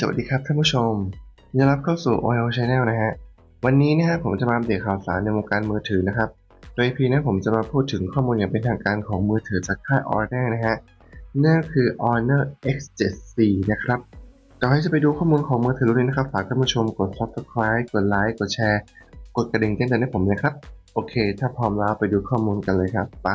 สวัสดีครับท่านผู้ชมยินดีรับเข้าสู่ OL Channel นะฮะ วันนี้นะฮะผมจะมาอัปเดตข่าวสารในวงการมือถือนะครับ โดยพีนะผมจะมาพูดถึงข้อมูลอย่างเป็นทางการของมือถือจากค่าย Honor นะฮะ นั่นคือ Honor X7C นะครับก่อนที่จะไปดูข้อมูลของมือถือรุ่นนี้นะครับ ฝากท่านผู้ชมกด Subscribe กดไลค์ กดแชร์ กดกระดิ่งแจ้งเตือนให้ผมนะครับ โอเค ถ้าพร้อมแล้วไปดูข้อมูลกันเลยครับ ไป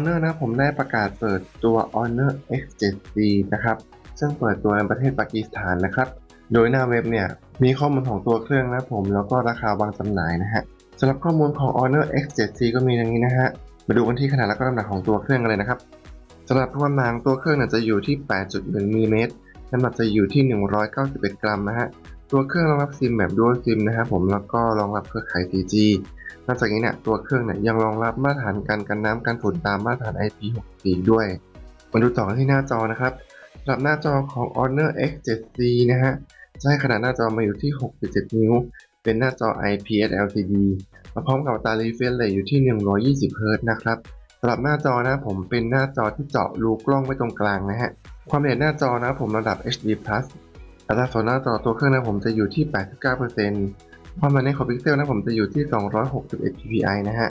Honor นะผมได้ประกาศเปิดตัว Honor X7C นะครับ ซึ่งเปิดตัวในประเทศปากีสถานนะครับ โดยหน้าเว็บเนี่ย มีข้อมูลของตัวเครื่องนะผมแล้วก็ราคาวางจำหน่ายนะฮะสำหรับข้อมูลของ Honor X7C ก็มีดังนี้นะฮะ มาดูกันที่ขนาดและก็น้ำหนักของตัวเครื่องกันเลยนะครับสำหรับความหนาของตัวเครื่องเนี่ยจะอยู่ที่ 8.1มิลลิเมตรน้ำหนักจะอยู่ที่ 191 กรัมนะฮะ ตัวเครื่องรองรับซิมแบบ Dual SIM นะครับผมแล้วก็รองรับเครือข่าย 4G นอกจากนี้เนี่ยตัวเครื่องเนี่ยยังรองรับมาตรฐานการกันน้ำกันฝุ่นตามมาตรฐาน IP64 ด้วยมาดูต่อที่หน้าจอนะครับสำหรับหน้าจอของ Honor X7C นะฮะจะให้ขนาดหน้าจอมาอยู่ที่ 6.7 นิ้ว เป็นหน้าจอ IPS LCD มาพร้อมกับตา refresh rate อยู่ที่ 120 Hz นะครับสำหรับหน้าจอนะผมเป็นหน้าจอที่เจาะรูกล้องไว้ตรงกลางนะฮะความละเอียดหน้าจอนะผมระดับ HD+ อัตราส่วนหน้าจอตัวเครื่องนะผมจะอยู่ที่ 89%ความหนาแน่นของพิกเซลนะผมจะอยู่ที่ 261 ppi นะฮะ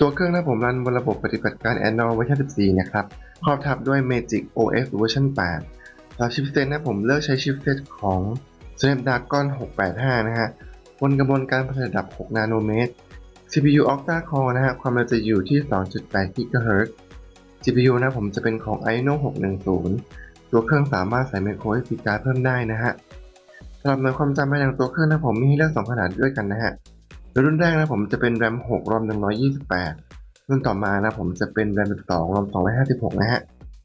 ตัวเครื่องนะผมรันบนระบบปฏิบัติการ Android เวอร์ชัน14 นะครับ ครอบทับด้วย Magic OS เวอร์ชัน8สำหรับชิปเซตนะผมเลือกใช้ชิปเซตของ Snapdragon 685 นะฮะ บนกระบวนการผลิตระดับ 6 นาโนเมตร CPU Octa Core นะฮะ ความเร็วจะอยู่ที่ 2.8 GHz GPU นะผมจะเป็นของ Adreno 610 ตัวเครื่องสามารถใส่ micro SD card เพิ่มได้นะฮะสำหรับหน่วยความจำภายในตัวเครื่องนะผมมีให้เลือก2ขนาดด้วยกันนะฮะรุ่นแรกนะผมจะเป็น RAM 6 ROM 128 รุ่นต่อมานะผมจะเป็น RAM 12 ROM 256 นะฮะ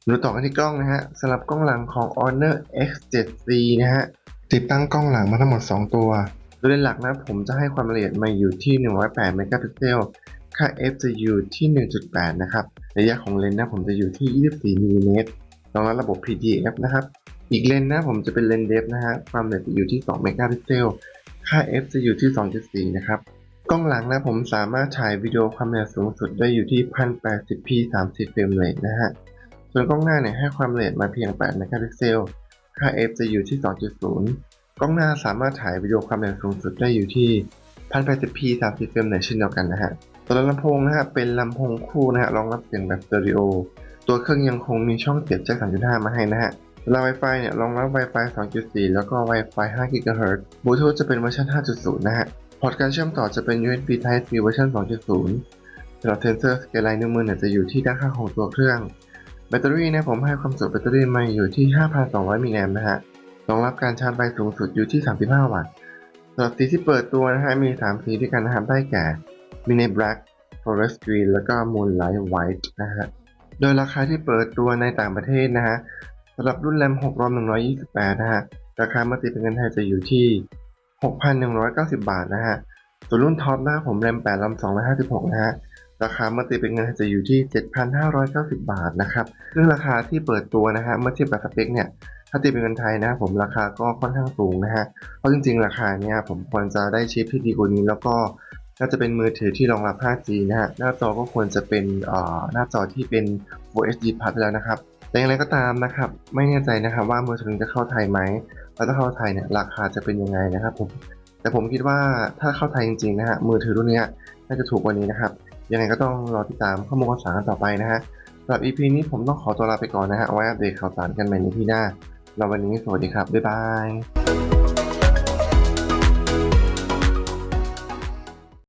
ดูต่อกันที่กล้องนะฮะสำหรับกล้องหลังของ Honor X7C นะฮะติดตั้งกล้องหลังมาทั้งหมด 2 ตัวโดยหลักนะผมจะให้ความละเอียดมาอยู่ที่ 108 เมกะพิกเซล ค่า f จะอยู่ที่ 1.8 นะครับ ระยะของเลนส์นะผมจะอยู่ที่ 24มิลลิเมตร รองรับระบบ PDF นะครับ อีกเลนนะผมจะเป็นเลนเดฟนะฮะความละเอียดจะอยู่ที่2เมกะพิกเซลค่า f จะอยู่ที่ 2.4 นะครับ กล้องหลังนะผมสามารถถ่ายวิดีโอความละเอียดสูงสุดได้อยู่ที่ 1080p 30เฟรมเรทนะฮะส่วนกล้องหน้าเนี่ยให้ความละเอียดมาเพียง8เมกะพิกเซลค่า f จะอยู่ที่ 2.0 กล้องหน้าสามารถถ่ายวิดีโอความละเอียดสูงสุดได้อยู่ที่ 1080p 30เฟรมเรทเช่นเดียวกันนะฮะตัวลำโพงนะฮะเป็นลำโพงคู่นะฮะรองรับเสียงแบบสเตอริโอ ตัวเครื่องยังคงมีช่องเสียบแจ็ค3.5 มาให้นะฮะเวลา Wi-Fi เนี่ยรองรับ Wi-Fi 2.4 แล้วก็ Wi-Fi 5 GHz Bluetooth จะเป็นเวอร์ชัน 5.0 นะฮะ พอร์ตการเชื่อมต่อจะเป็น USB Type C เวอร์ชัน2.0สำหรับเซนเซอร์สเกลไลน์นิ้วมือเนี่ยจะอยู่ที่ด้านข้างของตัวเครื่อง แบตเตอรี่เนะผมให้ความจุแบตเตอรี่มาอยู่ที่ 5,200 มิลลิแอมป์นะฮะ รองรับการชาร์จไฟสูงสุดอยู่ที่ 35 วัตต์สำหรับสีที่เปิดตัวนะฮะมี 3 สีด้วยกันนะครับได้แก่ Mini Black Forest Green แล้วก็ Moonlight White นะฮะ โดยราคาที่เปิดตัวในต่างประเทศนะฮะสำหรับรุ่นแรม6รอม128 นะฮะ ราคาเมื่อตีเป็นเงินไทยจะอยู่ที่ 6,190 บาทนะฮะ ส่วนรุ่นท็อปนะผมแรม8รอม256 นะฮะ ราคาเมื่อตีเป็นเงินไทยจะอยู่ที่ 7,590 บาทนะครับ ซึ่งราคาที่เปิดตัวนะฮะ เมื่อเทียบกับสเปคเนี่ย ถ้าตีเป็นเงินไทยนะผมราคาก็ค่อนข้างสูงนะฮะ เพราะจริงๆ ราคาเนี่ยผมควรจะได้ชิปที่ดีกว่านี้แล้วก็ น่าจะเป็นมือถือที่รองรับ 5G นะฮะ หน้าจอก็ควรจะเป็นหน้าจอที่เป็น Full HD Plus แล้วนะครับ แต่อย่างไรก็ตามนะครับ ไม่แน่ใจนะครับว่ามือถือจะเข้าไทยไหมแล้วถ้าเข้าไทยเนี่ยราคาจะเป็นยังไงนะครับผม แต่ผมคิดว่าถ้าเข้าไทยจริงๆนะฮะ มือถือรุ่นเนี้ยน่าจะถูกกว่านี้นะครับ ยังไงก็ต้องรอติดตามข้อมูลข่าวสารกันต่อไปนะฮะสำหรับ EP นี้ผมต้องขอตัวลาไปก่อนนะฮะ ไว้อัปเดตข่าวสารกันใหม่ในที่หน้าเราวันนี้สวัสดีครับ บ๊ายบาย